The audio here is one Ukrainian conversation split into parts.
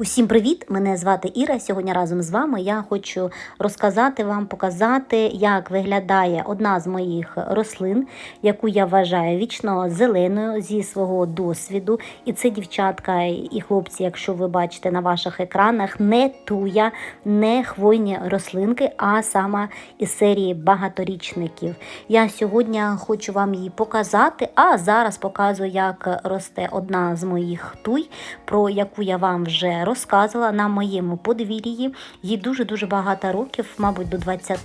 Усім привіт! Мене звати Іра. Сьогодні разом з вами я хочу розказати вам, показати, як виглядає одна з моїх рослин, яку я вважаю вічно зеленою зі свого досвіду. І це дівчатка і хлопці, якщо ви бачите на ваших екранах, не туя, не хвойні рослинки, а саме із серії багаторічників. Я сьогодні хочу вам її показати, а зараз показую, як росте одна з моїх туй, про яку я вам вже розказувала на моєму подвір'ї. Їй дуже-дуже багато років, мабуть, до 20.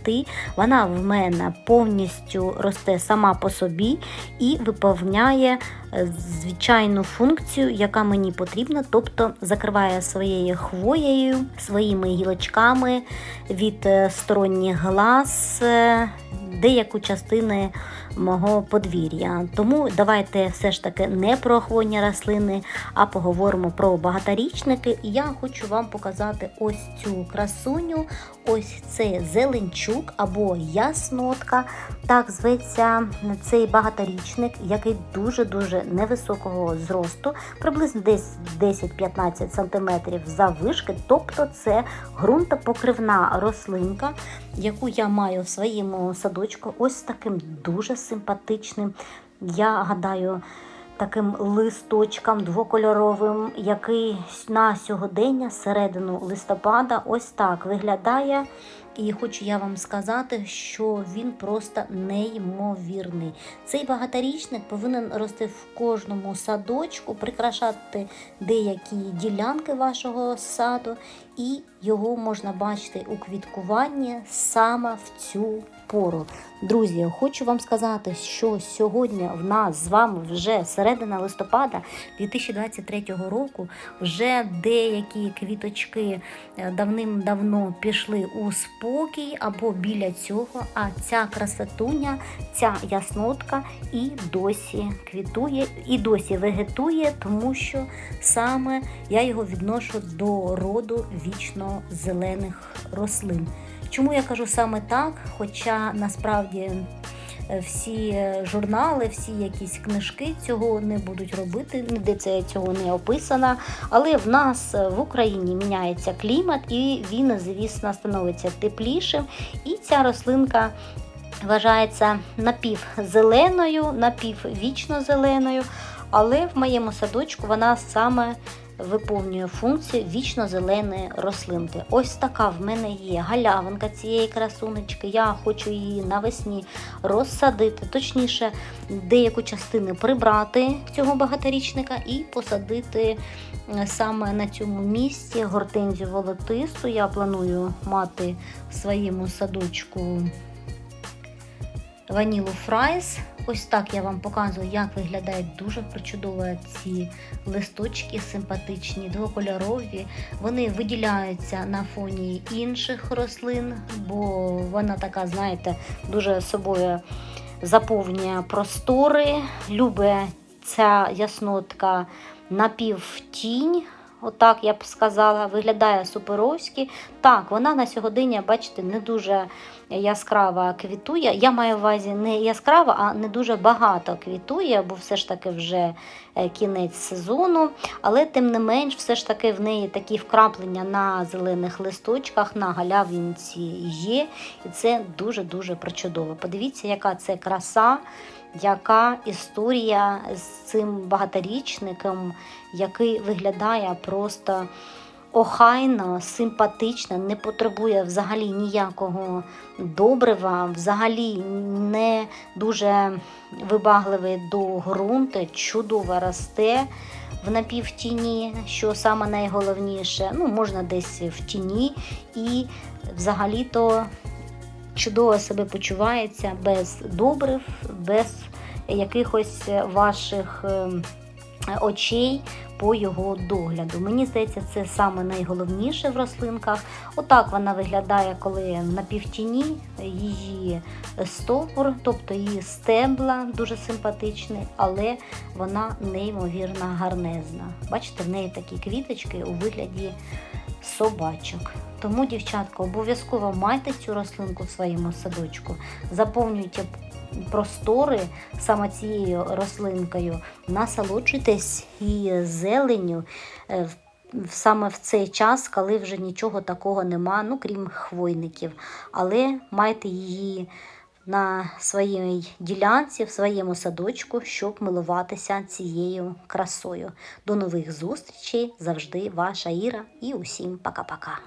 Вона в мене повністю росте сама по собі і виповняє е, звичайну функцію, яка мені потрібна, тобто закриває своєю хвоєю, своїми гілочками від е, сторонніх глаз. е, Деяку частину мого подвір'я. Тому давайте все ж таки не про хвойні рослини, а поговоримо про багаторічники. І я хочу вам показати ось цю красуню, ось цей зеленчук або яснотка. Так зветься цей багаторічник, який дуже-дуже невисокого зросту, приблизно десь 10-15 см заввишки. Тобто це ґрунтопокривна рослинка, яку я маю в своєму садочку, ось таким дуже симпатичним. Я гадаю, таким листочком двокольоровим, який на сьогодення, середину листопада, ось так виглядає. І хочу я вам сказати, що він просто неймовірний. Цей багаторічник повинен рости в кожному садочку, прикрашати деякі ділянки вашого саду, і його можна бачити у квіткуванні саме в цю пору. Друзі, хочу вам сказати, що сьогодні в нас з вами вже середина листопада 2023 року. Вже деякі квіточки е, давним-давно пішли у спокій або біля цього. А ця красотуня, ця яснотка і досі квітує, і досі вегетує, тому що саме я його відношу до роду вічно зелених рослин. Чому я кажу саме так? Хоча насправді е, всі журнали, всі якісь книжки цього не будуть робити, ніде це цього не описано. Але в нас е, в Україні міняється клімат, і він, звісно, становиться теплішим. І ця рослинка вважається напівзеленою, напіввічно зеленою. Але в моєму садочку вона саме виповнює функцію вічно-зеленої рослинки. Ось така в мене є галявинка цієї красунечки. Я хочу її навесні розсадити, точніше, деяку частину прибрати цього багаторічника і посадити е, саме на цьому місці гортензію волотисту. Я планую мати в своєму садочку ванілу фрайс. Ось так я вам показую, як виглядають дуже причудово ці листочки симпатичні, двокольорові. Вони виділяються на фоні інших рослин, бо вона така, знаєте, дуже собою заповнює простори. Любить ця яснотка напівтінь. Отак я б сказала, виглядає суперовськи. Так, вона на сьогодення, бачите, не дуже яскрава квітує. Я маю в увазі не яскрава, а не дуже багато квітує, бо все ж таки вже е, кінець сезону. Але тим не менш, все ж таки в неї такі вкраплення на зелених листочках, на галявинці є. І це дуже-дуже причудово. Подивіться, яка це краса. Яка історія з цим багаторічником, який виглядає просто охайно, симпатично, не потребує взагалі ніякого добрива, взагалі не дуже вибагливий до ґрунту, чудово росте в напівтіні, що саме найголовніше, ну, можна десь в тіні, і взагалі-то чудово себе почувається без добрив, без якихось ваших ем, очей по його догляду. Мені здається, це саме найголовніше в рослинках. Отак вона виглядає, коли на півтіні її стовбур, тобто її стебла дуже симпатичні, але вона неймовірно гарнезна. Бачите, в неї такі квіточки у вигляді собачок. Тому, дівчатка, обов'язково майте цю рослинку в своєму садочку, заповнюйте простори саме цією рослинкою, насолоджуйтесь і зеленю. Е, саме в цей час, коли вже нічого такого нема, ну крім хвойників. Але майте її на своїй ділянці, в своєму садочку, щоб милуватися цією красою. До нових зустрічей! Завжди ваша Іра і усім пока-пока.